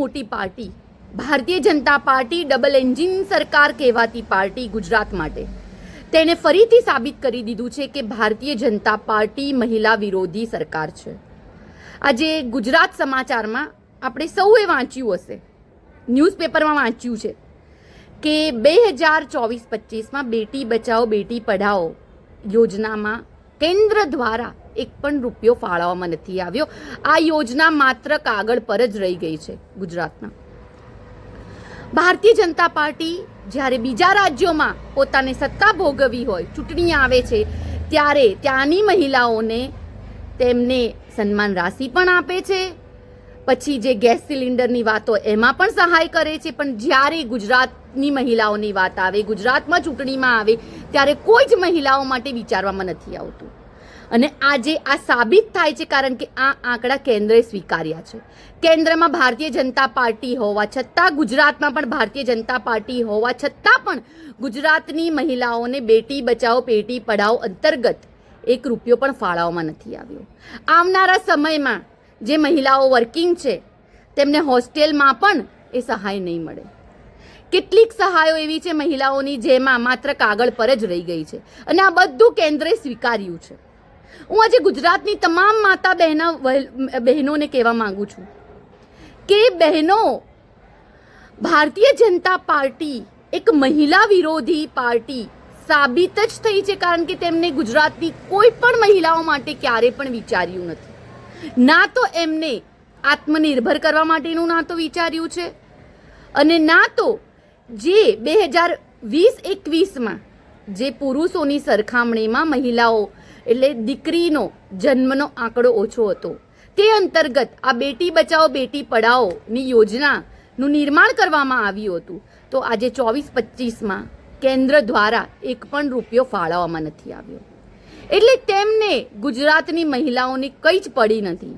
મોટી party. Bharatiya Janata party double engine સરકાર કહેવાતી પાર્ટી ગુજરાત માટે. તેણે ફરીથી સાબિત કરી દીધું છે કે ભારતીય જનતા પાર્ટી મહિલા વિરોધી સરકાર છે. આજે ગુજરાત સમાચારમાં આપણે સૌએ વાંચ્યું હશે. ન્યૂઝપેપરમાં વાંચ્યું છે કે બે હજાર ચોવીસ પચીસમાં બેટી બચાવો બેટી પઢાઓ યોજનામાં કેન્દ્ર દ્વારા એક પણ રૂપિયો ફાળવવામાં નથી આવ્યો. આ યોજના માત્ર કાગળ પર જ રહી ગઈ છે ગુજરાતમાં. ભારતીય જનતા પાર્ટી જ્યારે બીજા રાજ્યોમાં પોતાને સત્તા ભોગવી હોય, ચૂંટણી આવે છે, ત્યારે ત્યાંની મહિલાઓને તેમને સન્માન રાશિ પણ આપે છે. પછી જે ગેસ સિલિન્ડરની વાતો એમાં પણ સહાય કરે છે. પણ જ્યારે ગુજરાતની મહિલાઓની વાત આવે, ગુજરાતમાં ચૂંટણીમાં આવે, ત્યારે કોઈ જ મહિલાઓ માટે વિચારવામાં નથી આવતું. અને આજે આ સાબિત થાય છે કારણ કે આ આંકડા કેન્દ્રએ સ્વીકાર્યા છે. કેન્દ્રમાં ભારતીય જનતા પાર્ટી હોવા છતાં ગુજરાતમાં પણ ભારતીય જનતા પાર્ટી હોવા છતાં પણ ગુજરાતની મહિલાઓને બેટી બચાવો બેટી પઢાઓ અંતર્ગત એક રૂપિયો પણ ફાળવવામાં નથી આવ્યો. આવનારા સમયમાં જે મહિલાઓ વર્કિંગ છે, તેમને હોસ્ટેલમાં પણ એ સહાય નહીં મળે. કેટલીક સહાયો એવી છે મહિલાઓની જેમાં માત્ર કાગળ પર જ રહી ગઈ છે અને આ બધું કેન્દ્રે સ્વીકાર્યું છે. હું આજે ગુજરાતની તમામ માતા બહેના બહેનોને કહેવા માંગુ છું કે બહેનો, ભારતીય જનતા પાર્ટી એક મહિલા વિરોધી પાર્ટી સાબિત જ થઈ છે કારણ કે તેમને ગુજરાતની કોઈ પણ મહિલાઓ માટે ક્યારે પણ વિચાર્યું નથી. ના તો એમને આત્મનિર્ભર કરવા માટેનું ના તો વિચાર્યું છે અને ના તો જે બે હજાર વીસ એકવીસમાં જે પુરુષોની સરખામણીમાં મહિલાઓ, એટલે દીકરીનો જન્મનો આંકડો ઓછો હતો. તે અંતર્ગત આ બેટી બચાવો, બેટી પઢાઓની યોજનાનું નિર્માણ કરવામાં આવ્યું હતું. તો આજે ચોવીસ પચીસમાં કેન્દ્ર દ્વારા એક પણ રૂપિયો ફાળવવામાં નથી આવ્યો. એટલે તેમને ગુજરાતની મહિલાઓની કંઈ જ પડી નથી.